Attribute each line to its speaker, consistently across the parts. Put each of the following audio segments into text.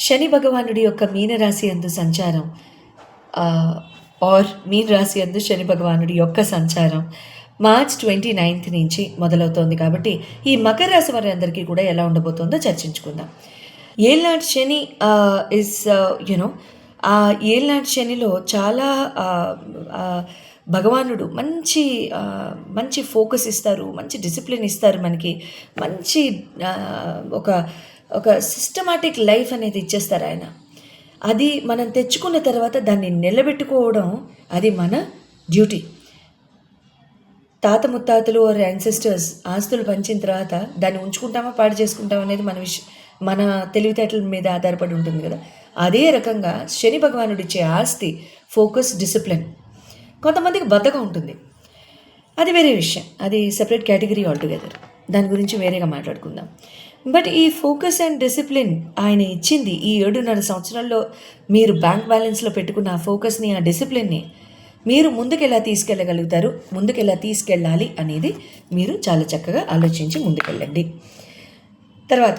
Speaker 1: శని భగవానుడి యొక్క మీనరాశి అందు సంచారం ఆర్ మీన్ రాశి అందు శని భగవానుడి యొక్క సంచారం మార్చ్ ట్వంటీ నైన్త్ నుంచి మొదలవుతోంది కాబట్టి ఈ మకర రాశి వారందరికీ కూడా ఎలా ఉండబోతుందో చర్చించుకుందాం. ఏళ్ళనాటి శని ఇస్ యునో uh, ఆ ఏళ్ళనాటి శనిలో చాలా భగవానుడు మంచి మంచి ఫోకస్ ఇస్తారు మంచి డిసిప్లిన్ ఇస్తారు మనకి మంచి ఒక ఒక సిస్టమాటిక్ లైఫ్ అనేది ఇచ్చేస్తారు ఆయన. అది మనం తెచ్చుకున్న తర్వాత దాన్ని నిలబెట్టుకోవడం అది మన డ్యూటీ తాత ముత్తాతలు ఆర్ యాన్సెస్టర్స్ ఆస్తులు పంచిన తర్వాత దాన్ని ఉంచుకుంటామా పాడు చేసుకుంటామా అనేది మన విష మన తెలివితేటల మీద ఆధారపడి ఉంటుంది కదా. అదే రకంగా శని భగవానుడు ఇచ్చే ఆస్తి ఫోకస్ డిసిప్లిన్ కొంతమందికి బద్దగా ఉంటుంది. అది వేరే విషయం. అది సెపరేట్ కేటగిరీ ఆల్టుగెదర్ దాని గురించి వేరేగా మాట్లాడుకుందాం. బట్ ఈ ఫోకస్ అండ్ డిసిప్లిన్ ఆయన ఇచ్చింది ఈ ఏడున్నర సంవత్సరాల్లో మీరు బ్యాంక్ బ్యాలెన్స్లో పెట్టుకున్న ఆ ఫోకస్ని ఆ డిసిప్లిన్ని మీరు ముందుకెలా తీసుకెళ్ళగలుగుతారు? ముందుకెలా తీసుకెళ్ళాలి అనేది మీరు చాలా చక్కగా ఆలోచించి ముందుకెళ్ళండి. తర్వాత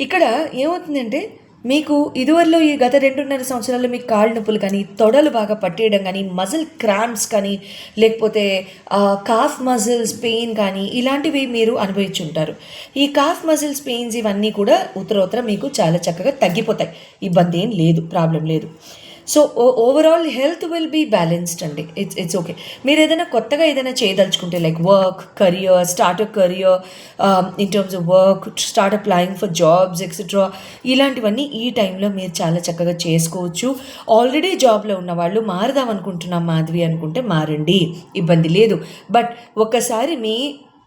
Speaker 1: ఇక్కడ ఏమవుతుందంటే మీకు ఇదివరలో ఈ గత రెండున్నర సంవత్సరాల్లో మీకు కాళ్ళు నొప్పులు కానీ తొడలు బాగా పట్టేయడం కానీ మజిల్ క్రాంప్స్ కానీ లేకపోతే కాఫ్ మజిల్స్ పెయిన్ కానీ ఇలాంటివి మీరు అనుభవించుంటారు. ఈ కాఫ్ మజిల్స్ పెయిన్స్ ఇవన్నీ కూడా ఉత్తరోత్తర మీకు చాలా చక్కగా తగ్గిపోతాయి. ఇబ్బంది ఏం లేదు ప్రాబ్లం లేదు. So overall health will be balanced అండి. ఇట్స్ ఇట్స్ ఓకే మీరు ఏదైనా కొత్తగా ఏదైనా చేయదలుచుకుంటే like work career start a career in terms of work start applying for jobs etcetera ఇలాంటివన్నీ ఈ టైంలో మీరు చాలా చక్కగా చేసుకోవచ్చు. ఆల్రెడీ జాబ్లో ఉన్న వాళ్ళు మారదాం అనుకుంటున్నాం మాధవి అనుకుంటే మారండి. ఇబ్బంది లేదు. బట్ ఒక్కసారి మీ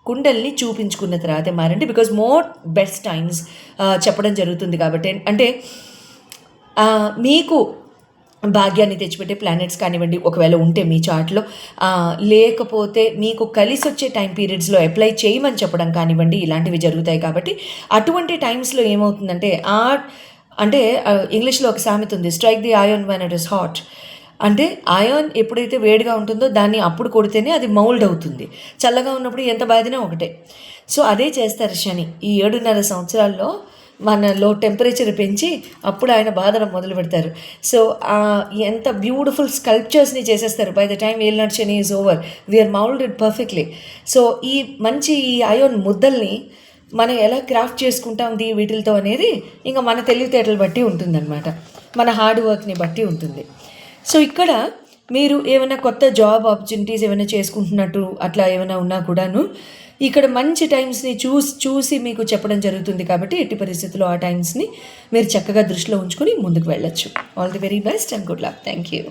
Speaker 1: కుండల్ని చూపించుకున్న తర్వాతే మారండి బికాజ్ మోర్ బెస్ట్ టైమ్స్ చెప్పడం జరుగుతుంది కాబట్టి. అంటే uh, మీకు భాగ్యాన్ని తెచ్చిపెట్టే ప్లానెట్స్ కానివ్వండి ఒకవేళ ఉంటే మీ చార్ట్లో లేకపోతే మీకు కలిసి వచ్చే టైం పీరియడ్స్లో అప్లై చేయమని చెప్పడం కానివ్వండి ఇలాంటివి జరుగుతాయి కాబట్టి అటువంటి టైమ్స్లో ఏమవుతుందంటే ఆ అంటే ఇంగ్లీష్లో ఒక సామెత ఉంది strike the iron when it is hot అంటే అయాన్ ఎప్పుడైతే వేడిగా ఉంటుందో దాన్ని అప్పుడు కొడితేనే అది మౌల్డ్ అవుతుంది. చల్లగా ఉన్నప్పుడు ఎంత బాధినా ఒకటే. సో అదే చేస్తారు శని. ఈ ఏడున్నర సంవత్సరాల్లో మనలో టెంపరేచర్ పెంచి అప్పుడు ఆయన బాధన మొదలు పెడతారు. సో ఎంత బ్యూటిఫుల్ స్కల్ప్చర్స్ని చేసేస్తారు. బై ద టైం ఏలినాడు శని is over we are moulded perfectly so ఈ మంచి ఈ అయోన్ ముద్దల్ని మనం ఎలా క్రాఫ్ట్ చేసుకుంటాం దీ వీటితో అనేది ఇంకా మన తెలివితేటలు బట్టి ఉంటుందన్నమాట. మన హార్డ్ వర్క్ని బట్టి ఉంటుంది. సో ఇక్కడ మీరు ఏమైనా కొత్త జాబ్ ఆపర్చునిటీస్ ఏమైనా చేసుకుంటున్నట్టు అట్లా ఏమైనా ఉన్నా కూడాను ఇక్కడ మంచి టైమ్స్ని చూసి చూసి మీకు చెప్పడం జరుగుతుంది కాబట్టి ఎట్టి పరిస్థితుల్లో ఆ టైమ్స్ని మీరు చక్కగా దృష్టిలో ఉంచుకొని ముందుకు వెళ్ళొచ్చు. All the very best and good luck thank you